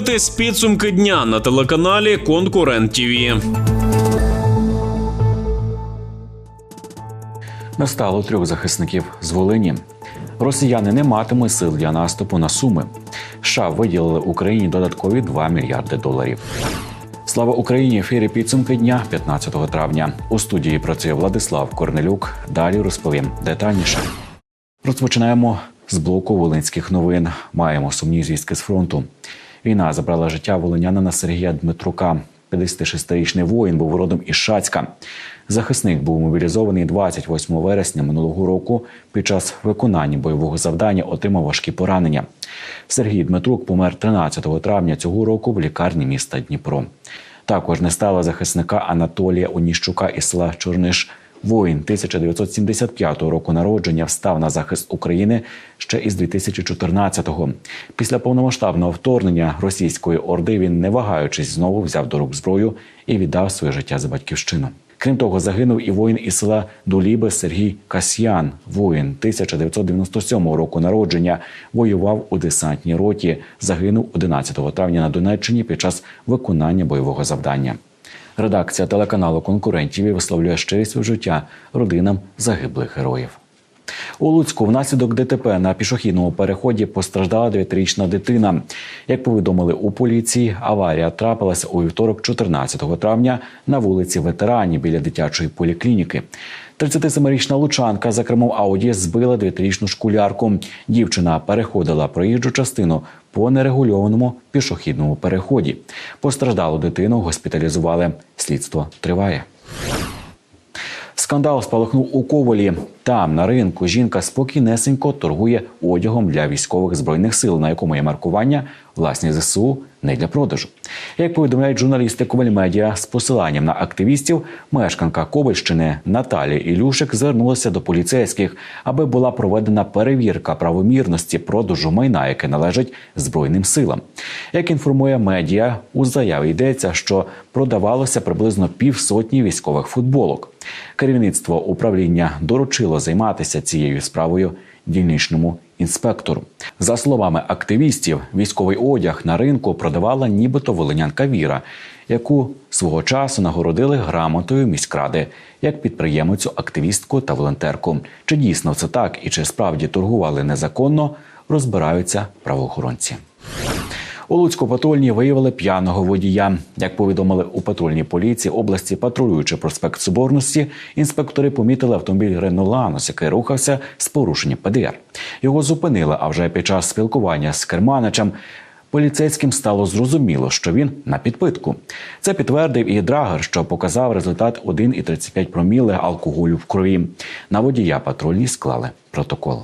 Дивитесь підсумки дня на телеканалі Конкурент ТІВІ. Не трьох захисників з Волині. Росіяни не матимуть сил для наступу на Суми. США виділили Україні додаткові 2 мільярди доларів. Слава Україні! Ефірі підсумки дня 15 травня. У студії працює Владислав Корнелюк. Далі розповім детальніше. Розпочинаємо з блоку Волинських новин. Маємо сумні звістки з фронту. Війна забрала життя волинянина Сергія Дмитрука. 56-річний воїн був родом із Шацька. Захисник був мобілізований 28 вересня минулого року. Під час виконання бойового завдання отримав важкі поранення. Сергій Дмитрук помер 13 травня цього року в лікарні міста Дніпро. Також не стало захисника Анатолія Оніщука із села Чорниш. Воїн 1975 року народження встав на захист України ще із 2014-го. Після повномасштабного вторгнення російської орди він, не вагаючись, знову взяв до рук зброю і віддав своє життя за батьківщину. Крім того, загинув і воїн із села Дуліби Сергій Касьян. Воїн 1997 року народження воював у десантній роті. Загинув 11 травня на Донеччині під час виконання бойового завдання. Редакція телеканалу конкурентів і висловлює щирі співчуття родинам загиблих героїв. У Луцьку внаслідок ДТП на пішохідному переході постраждала 9-річна дитина. Як повідомили у поліції, аварія трапилася у вівторок, 14 травня, на вулиці Ветеранів біля дитячої поліклініки. 37-річна лучанка за кермом Ауді збила 9-річну шкулярку. Дівчина переходила проїжджу частину по нерегульованому пішохідному переході. Постраждалу дитину госпіталізували. Слідство триває. Скандал спалахнув у Ковалі. Там на ринку жінка спокійнесенько торгує одягом для військових збройних сил, на якому є маркування власні ЗСУ не для продажу. Як повідомляють журналісти Ковальмедіа з посиланням на активістів, мешканка Ковальщини Наталія Ілюшик звернулася до поліцейських, аби була проведена перевірка правомірності продажу майна, яке належить збройним силам. Як інформує медіа, у заяві йдеться, що продавалося приблизно півсотні військових футболок. Керівництво управління доручило займатися цією справою дільничному інспектору. За словами активістів, військовий одяг на ринку продавала нібито волинянка Віра, яку свого часу нагородили грамотою міськради як підприємицю, активістку та волонтерку. Чи дійсно це так і чи справді торгували незаконно, розбираються правоохоронці. У Луцьку патрульні виявили п'яного водія. Як повідомили у патрульній поліції області, патрулюючи проспект Соборності, інспектори помітили автомобіль Рено Ланос, який рухався з порушенням ПДР. Його зупинили, а вже під час спілкування з керманичем. Поліцейським стало зрозуміло, що він на підпитку. Це підтвердив і драгер, що показав результат 1,35 проміли алкоголю в крові. На водія патрульні склали протокол.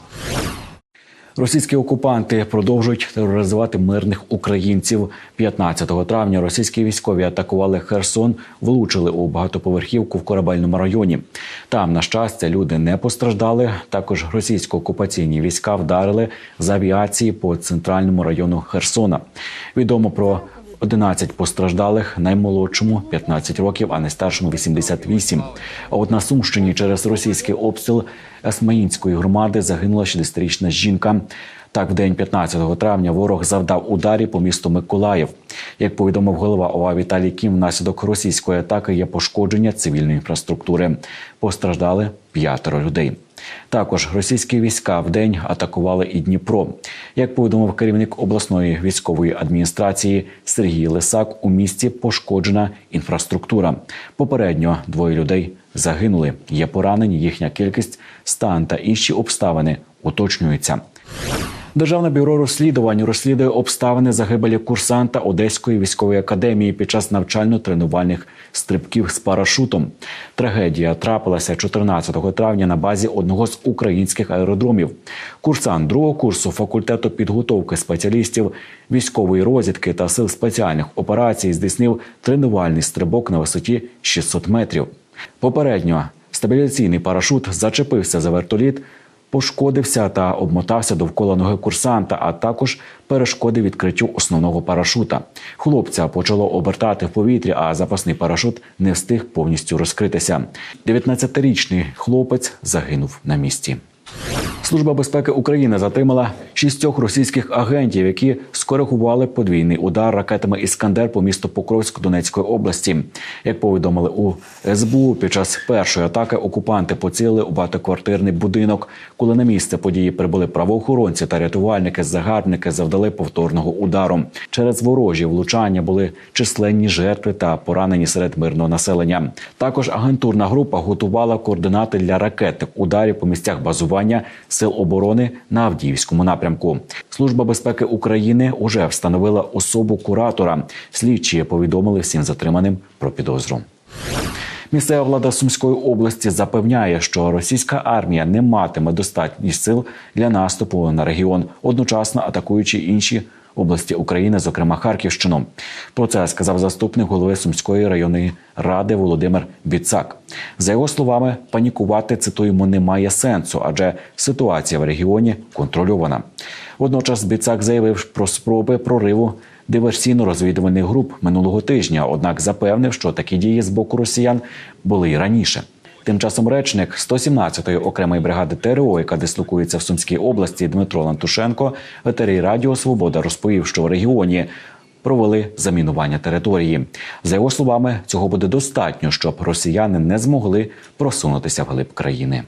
Російські окупанти продовжують тероризувати мирних українців. 15 травня російські військові атакували Херсон, влучили у багатоповерхівку в корабельному районі. Там, на щастя, люди не постраждали. Також російсько-окупаційні війська вдарили з авіації по центральному району Херсона. Відомо про 11 постраждалих, наймолодшому 15 років, а найстаршому 88. А от на Сумщині через російський обстріл Есмаїнської громади загинула 60-річна жінка. Так, в день 15 травня ворог завдав ударі по місту Миколаїв. Як повідомив голова ОВА Віталій Кім, внаслідок російської атаки є пошкодження цивільної інфраструктури. Постраждали п'ятеро людей. Також російські війська в день атакували і Дніпро. Як повідомив керівник обласної військової адміністрації Сергій Лисак, у місті пошкоджена інфраструктура. Попередньо двоє людей загинули. Є поранені. Їхня кількість, стан та інші обставини уточнюються. Державне бюро розслідувань розслідує обставини загибелі курсанта Одеської військової академії під час навчально-тренувальних стрибків з парашутом. Трагедія трапилася 14 травня на базі одного з українських аеродромів. Курсант другого курсу факультету підготовки спеціалістів військової розвідки та сил спеціальних операцій здійснив тренувальний стрибок на висоті 600 метрів. Попередньо стабіляційний парашут зачепився за вертоліт пошкодився та обмотався довкола ноги курсанта, а також перешкодив відкриттю основного парашута. Хлопця почало обертати в повітрі, а запасний парашут не встиг повністю розкритися. 19-річний хлопець загинув на місці. Служба безпеки України затримала шістьох російських агентів, які скоригували подвійний удар ракетами Іскандер по місту Покровськ Донецької області. Як повідомили у СБУ, під час першої атаки окупанти поцілили у багатоквартирний будинок. Коли на місце події прибули правоохоронці та рятувальники, загарбники завдали повторного удару. Через ворожі влучання були численні жертви та поранені серед мирного населення. Також агентурна група готувала координати для ракетних ударів по місцях базування сил оборони на Авдіївському напрямку. Служба безпеки України уже встановила особу куратора. Слідчі повідомили всім затриманим про підозру. Місцева влада Сумської області запевняє, що російська армія не матиме достатніх сил для наступу на регіон, одночасно атакуючи інші області України, зокрема Харківщину. Про це сказав заступник голови Сумської районної ради Володимир Біцак. За його словами, панікувати цитуємо немає сенсу, адже ситуація в регіоні контрольована. Водночас Біцак заявив про спроби прориву диверсійно-розвідувальних груп минулого тижня, однак запевнив, що такі дії з боку росіян були й раніше. Тим часом речник 117-ї окремої бригади ТРО, яка дислокується в Сумській області, Дмитро Лантушенко, ветерій етері Радіо Свобода розповів, що в регіоні провели замінування території. За його словами, цього буде достатньо, щоб росіяни не змогли просунутися в глиб країни.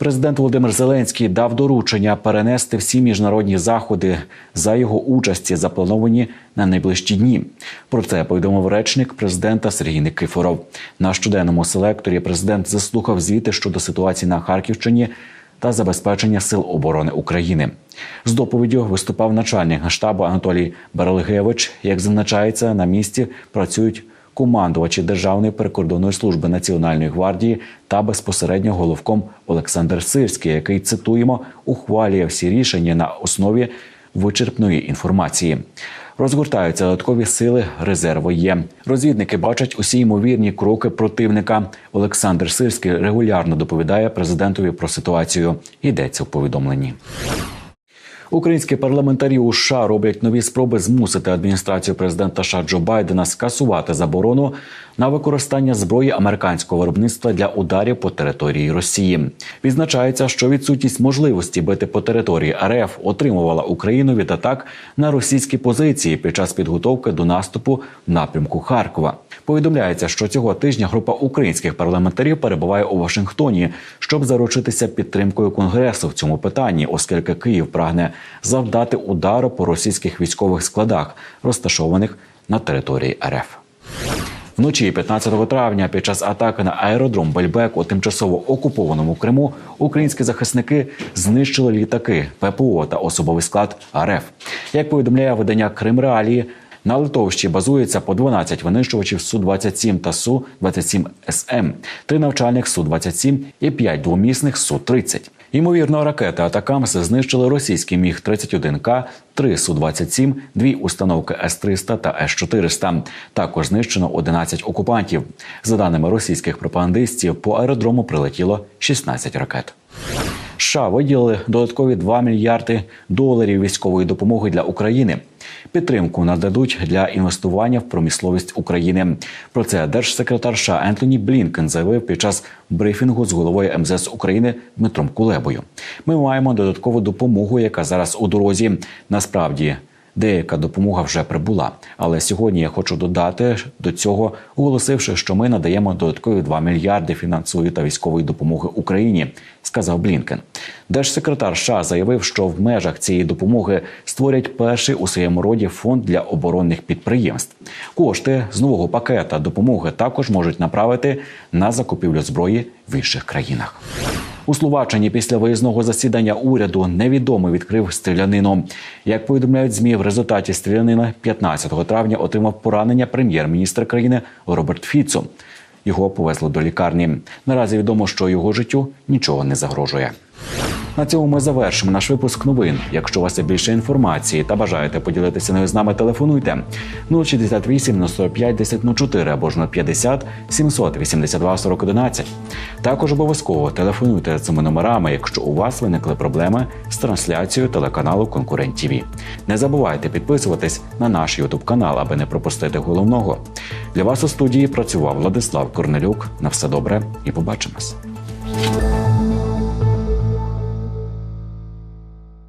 Президент Володимир Зеленський дав доручення перенести всі міжнародні заходи за його участі, заплановані на найближчі дні. Про це повідомив речник президента Сергій Никифоров. На щоденному селекторі президент заслухав звіти щодо ситуації на Харківщині та забезпечення сил оборони України. З доповіддю виступав начальник штабу Анатолій Баралгевич. Як зазначається, на місці працюють командувачі Державної прикордонної служби Національної гвардії та безпосередньо головком Олександр Сирський, який цитуємо ухвалює всі рішення на основі вичерпної інформації. Розгортаються додаткові сили, резерви є. Розвідники бачать усі ймовірні кроки противника. Олександр Сирський регулярно доповідає президентові про ситуацію. Йдеться в повідомленні. Українські парламентарі у США роблять нові спроби змусити адміністрацію президента США Джо Байдена скасувати заборону на використання зброї американського виробництва для ударів по території Росії. Відзначається, що відсутність можливості бити по території РФ отримувала Україну від атак на російські позиції під час підготовки до наступу в напрямку Харкова. Повідомляється, що цього тижня група українських парламентарів перебуває у Вашингтоні, щоб заручитися підтримкою конгресу в цьому питанні, оскільки Київ прагне завдати удару по російських військових складах, розташованих на території РФ. Вночі 15 травня під час атаки на аеродром Бельбек у тимчасово окупованому Криму українські захисники знищили літаки, ППО та особовий склад РФ. Як повідомляє видання Крим Реалії, на литовищі базується по 12 винищувачів Су-27 та Су-27 СМ, три навчальних Су-27 і 5 двомісних Су-30. Ймовірно, ракети Атакамс знищили російський міг 31 к 3 Су-27, дві установки С-300 та С-400. Також знищено 11 окупантів. За даними російських пропагандистів, по аеродрому прилетіло 16 ракет. США виділили додаткові 2 мільярди доларів військової допомоги для України. Підтримку нададуть для інвестування в промисловість України. Про це держсекретар США Ентоні Блінкен заявив під час брифінгу з головою МЗС України Дмитром Кулебою. Ми маємо додаткову допомогу, яка зараз у дорозі. Насправді. Деяка допомога вже прибула, але сьогодні я хочу додати до цього, оголосивши, що ми надаємо додаткові 2 мільярди фінансової та військової допомоги Україні, сказав Блінкен. Держсекретар США заявив, що в межах цієї допомоги створять перший у своєму роді фонд для оборонних підприємств. Кошти з нового пакета допомоги також можуть направити на закупівлю зброї в інших країнах. У Словаччині після виїзного засідання уряду невідомий відкрив стрілянину. Як повідомляють змі, в результаті стрілянини 15 травня отримав поранення прем'єр-міністр країни Роберт Фіцо. Його повезли до лікарні. Наразі відомо, що його життю нічого не загрожує. На цьому ми завершимо наш випуск новин. Якщо у вас є більше інформації та бажаєте поділитися нею з нами, телефонуйте 068 45 10 04 або ж 050 782 40 11. Також обов'язково телефонуйте цими номерами, якщо у вас виникли проблеми з трансляцією телеканалу Конкурент ТІВІ. Не забувайте підписуватись на наш Ютуб канал, аби не пропустити головного. Для вас у студії працював Владислав Корнелюк. На все добре і побачимось.